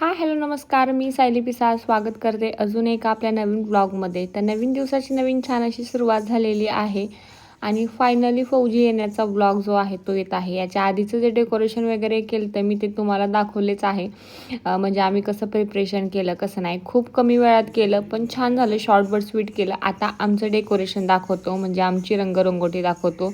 Hi hello नमस्कार. मी सायली पिसा स्वागत करते अजून एक आपल्या नवीन ब्लॉगमध्ये. तर नवीन दिवसाची नवीन छान अशी सुरुवात झालेली आहे आणि फायनली फौजी येण्याचा ब्लॉग जो आहे तो येत आहे. याच्या आधीचं जे डेकोरेशन वगैरे केलं तर मी ते तुम्हाला दाखवलेच आहे. म्हणजे आम्ही कसं प्रिपरेशन केलं कसं नाही खूप कमी वेळात केलं पण छान झालं. शॉर्ट स्वीट केलं. आता आमचं डेकोरेशन दाखवतो म्हणजे आमची रंगरंगोटी दाखवतो.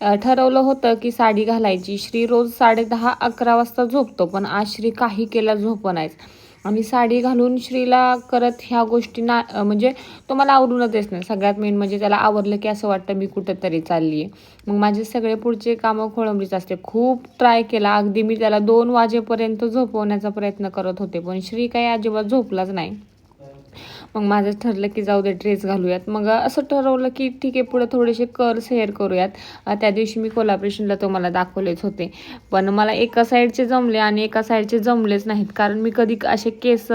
ठरवलं होतं की साडी घालायची. श्री रोज साडे दहा अकरा वाजता झोपतो पण आज श्री काही केला झोप नाहीच आणि साडी घालून श्रीला करत ह्या गोष्टी ना म्हणजे तो मला आवडूनच येत नाही. सगळ्यात मेन म्हणजे त्याला आवडलं की असं वाटतं मी कुठंतरी चालली आहे मग माझे सगळे पुढचे कामं खोळंबलीच असते. खूप ट्राय केला. अगदी मी त्याला दोन वाजेपर्यंत झोपवण्याचा प्रयत्न करत होते पण श्री काही अजिबात झोपलाच नाही. मग माझं ठरलं की जाऊ दे ड्रेस घालूयात. मग असं ठरवलं की ठीक आहे पुढे थोडेसे कर्स हेअर करूयात. त्या दिवशी मी कोल्हापुरेशनला तुम्हाला दाखवलेच होते. पण मला एका साईडचे जमले आणि एका साईडचे जमलेच नाहीत. कारण मी कधी असे केस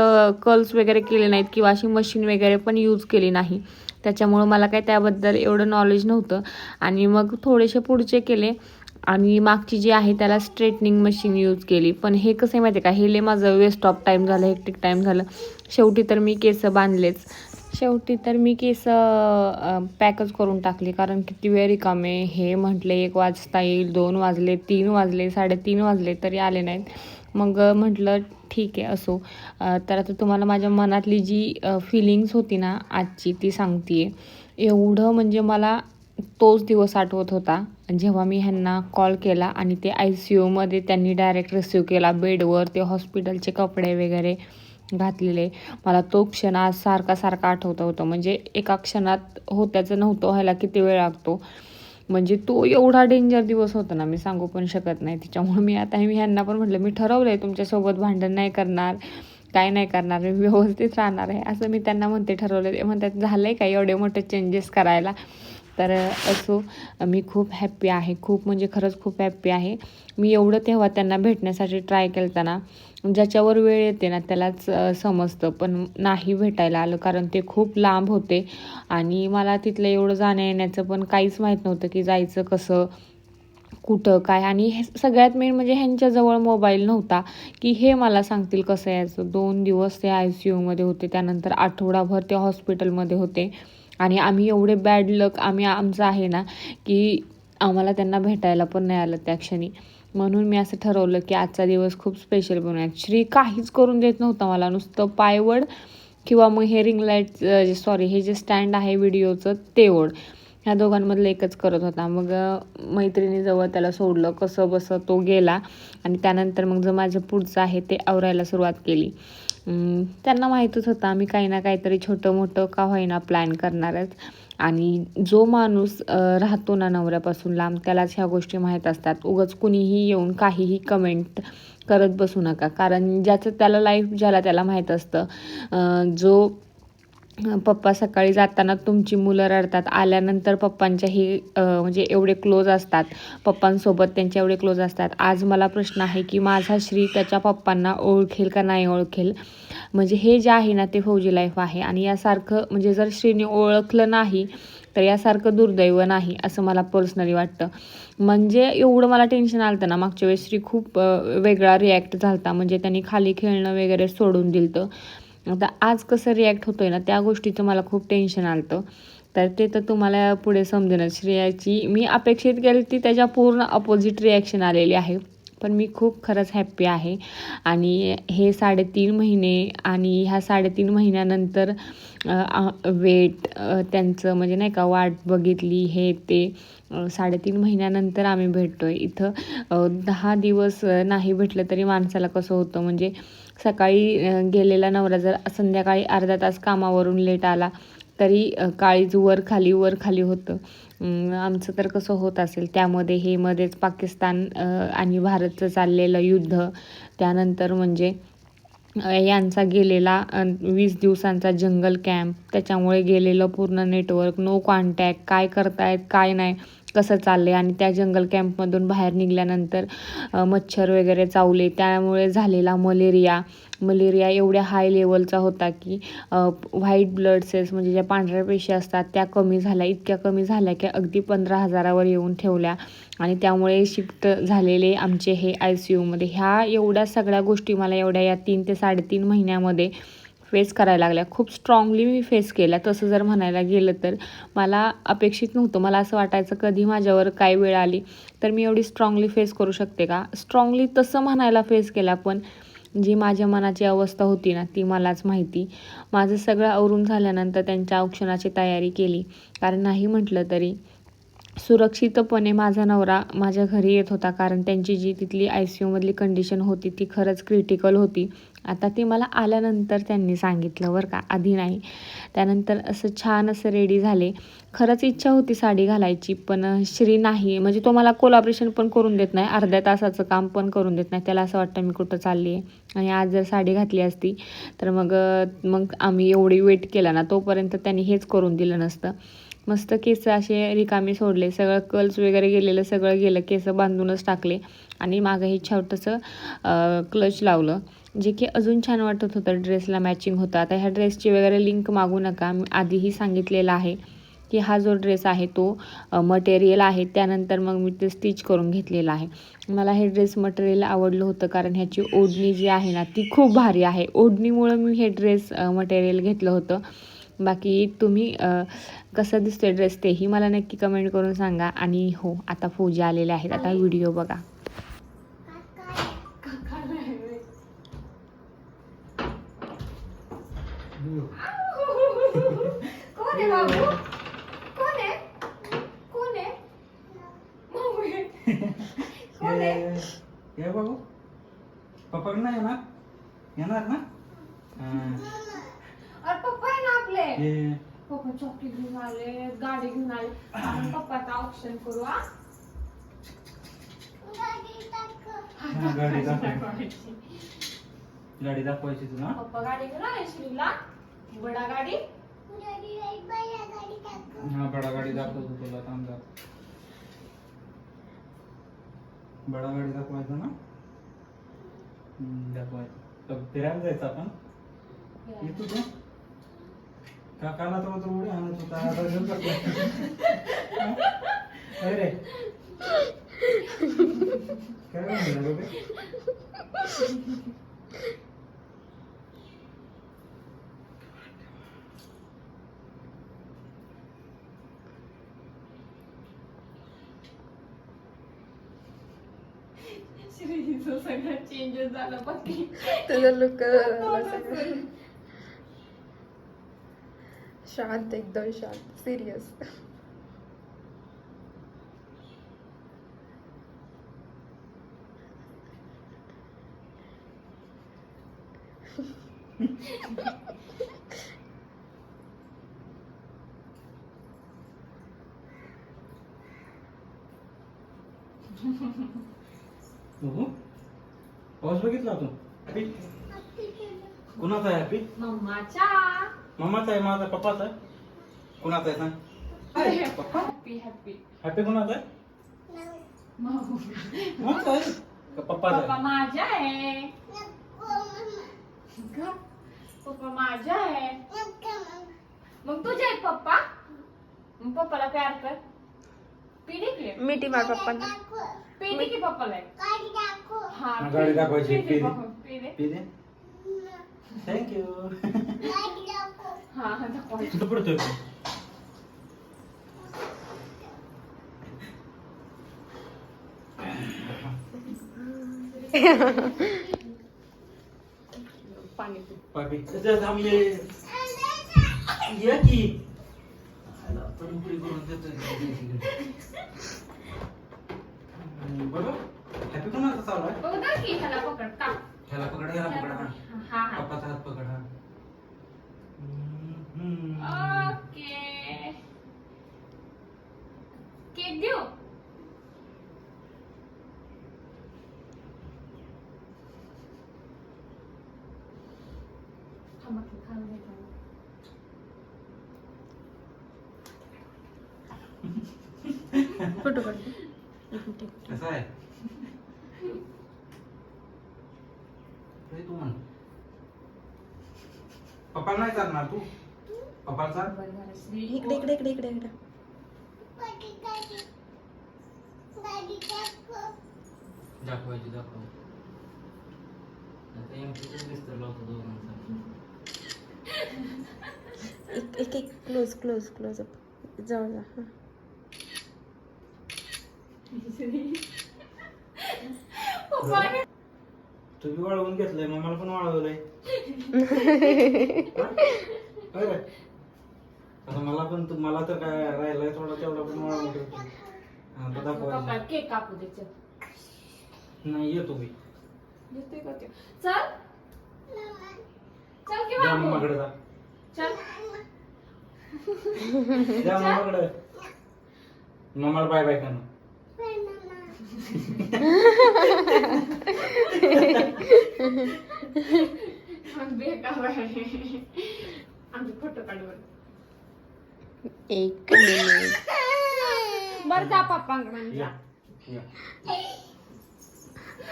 कर्ल्स वगैरे केले नाहीत किंवा अशी मशीन वगैरे पण यूज केली नाही. त्याच्यामुळं मला काही त्याबद्दल एवढं नॉलेज नव्हतं. आणि मग थोडेसे पुढचे केले. आणि मागची जी आहे त्याला स्ट्रेटनिंग मशीन यूज केली. पण हे कसं आहे माहिती आहे का? हे लय माझं वेस्ट ऑफ टाईम झालं हेक्टिक टाईम झालं. शेवटी तर मी केस बांधलेच. शेवटी तर मी केस पॅकच करून टाकली. कारण किती वेळ रिकामे हे म्हटले एक वाजता येईल दोन वाजले तीन वाजले साडेतीन वाजले तरी आले नाहीत. मग म्हटलं ठीक आहे असो. तर आता तुम्हाला माझ्या मनातली जी फिलिंग्स होती ना आजची ती सांगते एवढं म्हणजे मला तोच दिवस आठवत होता. जेव्हा मी ह्यांना कॉल केला आणि ते आय सी यूमध्ये त्यांनी डायरेक्ट रिसिव्ह केला बेडवर ते हॉस्पिटलचे कपडे वगैरे घातलेले. मला तो क्षण आज सारखा सारखा आठवत होतं. म्हणजे एका क्षणात होत्याचं नव्हतं व्हायला किती वेळ लागतो. म्हणजे तो एवढा डेंजर दिवस होता ना मी सांगू पण शकत नाही. त्याच्यामुळे मी आता मी ह्यांना पण म्हटलं मी ठरवलं आहे तुमच्यासोबत भांडण नाही करणार काय नाही करणार मी व्यवस्थित राहणार आहे. असं मी त्यांना म्हणते ठरवलं ते म्हणतात झालं आहे का एवढे मोठे चेंजेस करायला? तर असो मी खूप हॅप्पी आहे. खूप म्हणजे खरंच खूप हॅप्पी आहे. मी एवढं तेव्हा त्यांना भेटण्यासाठी ट्राय केलताना ज्याच्यावर वेळ येते ना त्यालाच समजतं. पण नाही भेटायला आलं कारण ते खूप लांब होते. आणि मला तिथलं एवढं जाण्या येण्याचं पण काहीच माहीत नव्हतं की जायचं कसं कुठं काय. आणि हे सगळ्यात मेन म्हणजे ह्यांच्याजवळ मोबाईल नव्हता की हे मला सांगतील कसं यायचं. दोन दिवस ते आय सी यूमध्ये होते त्यानंतर आठवडाभर ते हॉस्पिटलमध्ये होते. आणि आम्ही एवढे बॅड लक आम्ही आमचं आहे ना की आम्हाला त्यांना भेटायला पण नाही आलं त्या क्षणी. म्हणून मी असं ठरवलं की आजचा दिवस खूप स्पेशल बनवूया. श्री काहीच करून देत नव्हता मला. नुसतं पायवड किंवा मग हे रिंग लाइट सॉरी हे जे स्टँड आहे व्हिडिओचं ते ओढ. ह्या दोघांमधलं एकच करत होता. मग मैत्रिणीजवळ त्याला सोडलं कसं बसं तो गेला आणि त्यानंतर मग जो माझं पुढचं आहे ते आवरायला सुरुवात केली. त्यांना माहीतच होतं आम्ही काही ना काहीतरी छोटं मोठं का होईना प्लॅन करणारच आणि जो माणूस राहतो ना नवऱ्यापासून लांब त्यालाच ह्या गोष्टी माहीत असतात. उगाच कुणीही येऊन काहीही कमेंट करत बसू नका. कारण ज्याचं त्याला लाईफ ज्याला त्याला माहीत असतं जो पप्पा सकाळी जाताना तुमची मुलं रडतात. आल्यानंतर पप्पांच्याही म्हणजे एवढे क्लोज असतात. पप्पांसोबत त्यांचे एवढे क्लोज असतात. आज मला प्रश्न आहे की माझा श्री त्याच्या पप्पांना ओळखेल का नाही ओळखेल? म्हणजे हे जे आहे ना ते फौजी लाईफ आहे आणि यासारखं म्हणजे जर श्रीने ओळखलं नाही तर यासारखं दुर्दैव नाही असं मला पर्सनली वाटतं. म्हणजे एवढं मला टेन्शन आलं होतं ना मागच्या वेळेस श्री खूप वेगळा रिॲक्ट झाला होता म्हणजे त्यांनी खाली खेळणं वगैरे सोडून दिलं आता आज कसं रिॲक्ट होतोय ना त्या गोष्टीचं मला खूप टेन्शन आलं तर ते तर तुम्हाला पुढे समजेनच श्रेयाची मी अपेक्षित केली ती त्याच्या पूर्ण अपोजिट रिॲक्शन आलेली आहे. पण मी खूप खरंच हॅप्पी आहे. आणि हे साडेतीन महिने आणि ह्या साडेतीन महिन्यानंतर वेट त्यांचं म्हणजे नाही का वाट बघितली हे ते साडेतीन महिन्यानंतर आम्ही भेटतो आहे इथं दहा दिवस नाही भेटलं तरी माणसाला कसं होतं म्हणजे सकाळी गेलेला नवरा जर संध्याकाळी अर्धा तास कामावरून लेट आला तरी काळीज वर खाली वर खाली होतं. आमचं तर कसं होत असेल त्यामध्ये हे मध्येच पाकिस्तान आणि भारतचं चाललेलं युद्ध त्यानंतर म्हणजे यांचा गेलेला वीस दिवसांचा जंगल कॅम्प त्याच्यामुळे गेलेलं पूर्ण नेटवर्क नो कॉन्टॅक्ट काय करतायत काय नाही कसं चाललं आहे आणि त्या जंगल कॅम्पमधून बाहेर निघाल्यानंतर मच्छर वगैरे चावले. त्यामुळे झालेला मलेरिया. मलेरिया एवढ्या हाय लेवलचा होता की व्हाईट ब्लड सेल्स म्हणजे ज्या पांढऱ्या पेशी असतात त्या कमी झाल्या इतक्या कमी झाल्या की अगदी पंधरा हजारावर येऊन ठेवल्या. आणि त्यामुळे शिफ्ट झालेले आमचे हे आय सी यूमध्ये ह्या एवढ्या सगळ्या गोष्टी मला एवढ्या या तीन ते साडेतीन महिन्यामध्ये फेस करायला लागल्या. खूप स्ट्रॉंगली मी फेस केल्या. तसं जर म्हणायला गेलं तर मला अपेक्षित नव्हतं. मला असं वाटायचं कधी माझ्यावर काय वेळ आली तर मी एवढी स्ट्रॉंगली फेस करू शकते का? स्ट्रॉंगली तसं म्हणायला फेस केला पण जी माझ्या मनाची अवस्था होती ना ती मलाच माहिती. माझं सगळं आवरून झाल्यानंतर त्यांच्या औक्षणाची तयारी केली. कारण नाही म्हटलं तरी सुरक्षितपणे माझा नवरा माझ्या घरी येत होता कारण त्यांची जी तिथली आय सी यूमधली कंडिशन होती ती खरंच क्रिटिकल होती. आता ती मला आल्यानंतर त्यांनी सांगितलं बरं का आधी नाही. त्यानंतर असं छान असं रेडी झाले. खरंच इच्छा होती साडी घालायची पण श्री नाही. म्हणजे तो मला कोलॅबरेशन पण करून देत नाही अर्ध्या तासाचं काम पण करून देत नाही. त्याला असं वाटतं मी कुठं चालली आहे? आणि आज जर साडी घातली असती तर मग मग आम्ही एवढी वेट केला ना तोपर्यंत त्यांनी हेच करून दिलं नसतं. मस्त केस असे रिकामी सोडले. सगळं कल्स वगैरे गेलेलं सगळं गेलं केस बांधूनच टाकले. आणि मागं हे छोटंसं क्लच लावलं. जे की अजून छान वाटत होतं ड्रेसला मॅचिंग होतं. आता ह्या ड्रेसची वगैरे लिंक मागू नका. मी आधीही सांगितलेलं आहे की हा जो ड्रेस आहे तो मटेरियल आहे. त्यानंतर मग मी ते स्टिच करून घेतलेला आहे. मला हे ड्रेस मटेरियल आवडलं होतं कारण ह्याची ओढणी जी आहे ना ती खूप भारी आहे. ओढणीमुळं मी हे ड्रेस मटेरियल घेतलं होतं. बाकी तुम्ही कसं दिसतोय ड्रेस तेही मला नक्की कमेंट करून सांगा. आणि हो आता फौजी आलेले आहेत. आता व्हिडिओ बघा. कोण आहे बाबू? कोण आहे? कोण आहे? बाबू आहे. कोण आहे? ये बाबू पप्पा येणार? येणार ना? हा. पप्पा पप्पा चॉकलेट घेऊन आले गाडी घेऊन आले. आपण पप्पाचा ऑप्शन करू हा? हा, गाडी दाखव. गाडी दाखवायची तुला? पप्पा गाडी घेऊन आले श्रीला. बडा गाडी. हा बडा गाडी दाखवतो तुला थांब. बडा गाडी दाखवायचं ना? हम्म, दाखवायचं. तर फिरायला जायचं आपण? येतो तू काकाला तर तर उडी आणत होता. आता घेऊन जातो. काय रे. काय म्हणलं रे श्रीचं सगळं चेंजेस झालं बाकी. तुझं लुक शांत एकदम शांत सिरियस पाऊस बघितला तू हॅपी कुणाचा आहे हॅपी मम्माच्या मम्माचा आहे माझा पप्पाचा आहे कुणाचा आहे सांग पप्पा हॅपी हॅपी हॅपी कुणाचा आहे माझा आहे का पप्पाचा पप्पा आहे माझ्या आहे का? पप्पा माझ्या आहे मग तुझे आहेत पप्पा मग पप्पाला प्यार कर पिढी की मिठी मार पप्पांना पिढी की पप्पाला आहे? हा हा, गाडी दाखवायची, पिढी पिढी. पप्पा, पिढी. पी दे थँक्यू हा हा दाखव. कुठं पडतोय? पाणी थांबले या. की. बघ हॅपी कोणाचा चालू आहे? ह्याला पकड ह्याला पकड ह्याला पकड हा. पप्पाचा हात पकड हा. हम्म. ओके केक देऊ थांबा की खाऊन घे थांबा. फोटो काढते एक मिनिट, एक मिनिट. कसं आहे हे तू म्हण पप्पा नाही चालणार तू इकडे इकडे इकडे इकडे इकडे. दाखवायची दाखव. आता एमपीच दिसतं लावतो दोघांचा. एक एक एक क्लोज क्लोज क्लोज अप जवळ जा हां. पप्पाने तू बी वाळवून घेतलंय मग मला पण वाळवलंय? आता मला पण तू- मला तर काय राहिलंय थोडा तेवढा पण हा, आता पप्पा दाखवायचं केक कापू दे चल. नाही येतो मी. येतोय का ते? चल. चल की जा बाबू. मम्माकडे जा. चल. जा मम्माकडे मम्माला बाय बाय करणं. बेकार आहे आमचे फोटो काढू बरं. एक मिनिट बरं जा. या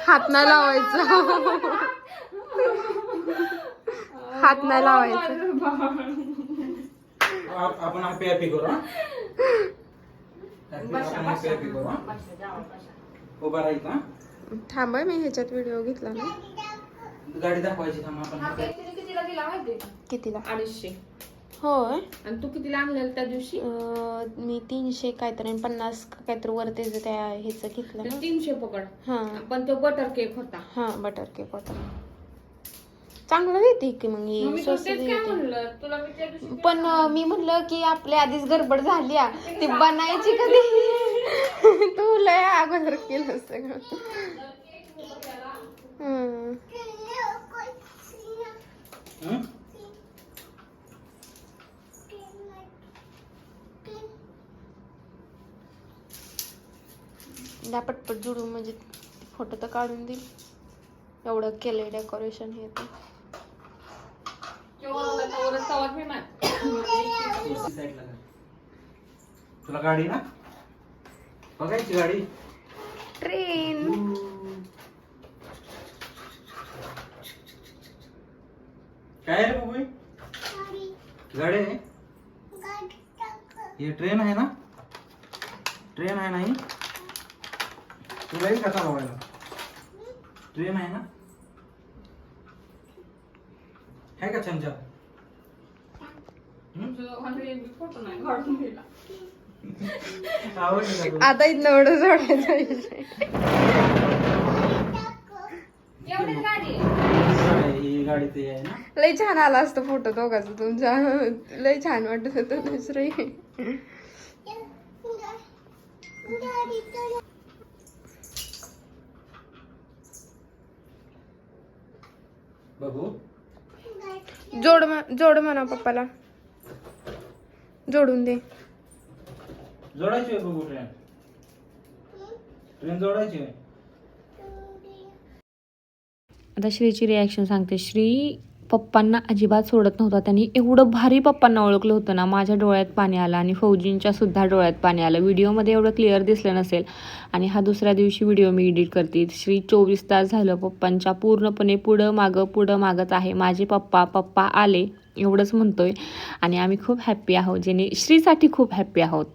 हात नाही लावायचं हात नाही लावायचं आप- आपण हॅपी हॅपी करू हा? Happy- बसा, आपण हॅपी बसा. हॅपी करू हा? बसा, जावा, बसा. उभा राहायचं हा? थांब हं, मी ह्याच्यात व्हिडिओ घेतला ना गाडी दाखवायची थांब आपण हा कितीला दिला माहितीये का? कितीला अडीचशे होय. आणि तू कितीला आणलेला त्या दिवशी? अं, मी तीनशे काहीतरी आणि पन्नास का काहीतरी वर त्या ह्याचं घेतलं. तीनशे पकड. हां. पण तो बटर केक होता. हां बटर केक होता. चांगलं देते की मग मग ही मी स्वस्त तेच काय देते. म्हणलं? तुला मी त्या दिवशी पण अं, मी म्हणलं की आपल्या आधीच गडबड झाली आ. ती बनायची कधी? तू लय अगोदर केलं सगळं. हम्म. हं? द्या पटपट जुडून म्हणजे फोटो तर काढून देईल. एवढं केलंय डेकोरेशन हे ते केव्हा आला तेव्हा तवाच मी मान. कुर्सी साईडला कर. तुला गाडी ना? बघायची गाडी? ट्रेन. काय रे बाबू? गाडी आहे? ही ट्रेन आहे ना? ट्रेन आहे ना ही? तुला येईल आहे ना? आहे का हं? आवडली? आता इथनं एवढं जोडायचं ही गाडी ते आहे ना? लय छान आला असतं फोटो दोघांचा तुमचा. लय छान वाटत होतं दुसरं बघू. जोड जोड म्हणा पप्पाला. जोडून दे. जोडायची आहे बघू ट्रेन. ट्रेन जोडायची आहे. आता श्रीची रिॲक्शन सांगते. श्री पप्पांना अजिबात सोडत नव्हता. त्यांनी एवढं भारी पप्पांना ओळखलं होतं ना माझ्या डोळ्यात पाणी आलं आणि फौजींच्या सुद्धा डोळ्यात पाणी आलं. व्हिडिओमध्ये एवढं क्लिअर दिसलं नसेल. आणि हा दुसऱ्या दिवशी व्हिडिओ मी एडिट करते. श्री चोवीस तास झालं पप्पांच्या पूर्णपणे पुढं मागं पुढं मागत आहे. माझे पप्पा पप्पा आले एवढंच म्हणतोय. आणि आम्ही खूप हॅप्पी आहोत जेणे श्रीसाठी खूप हॅप्पी आहोत.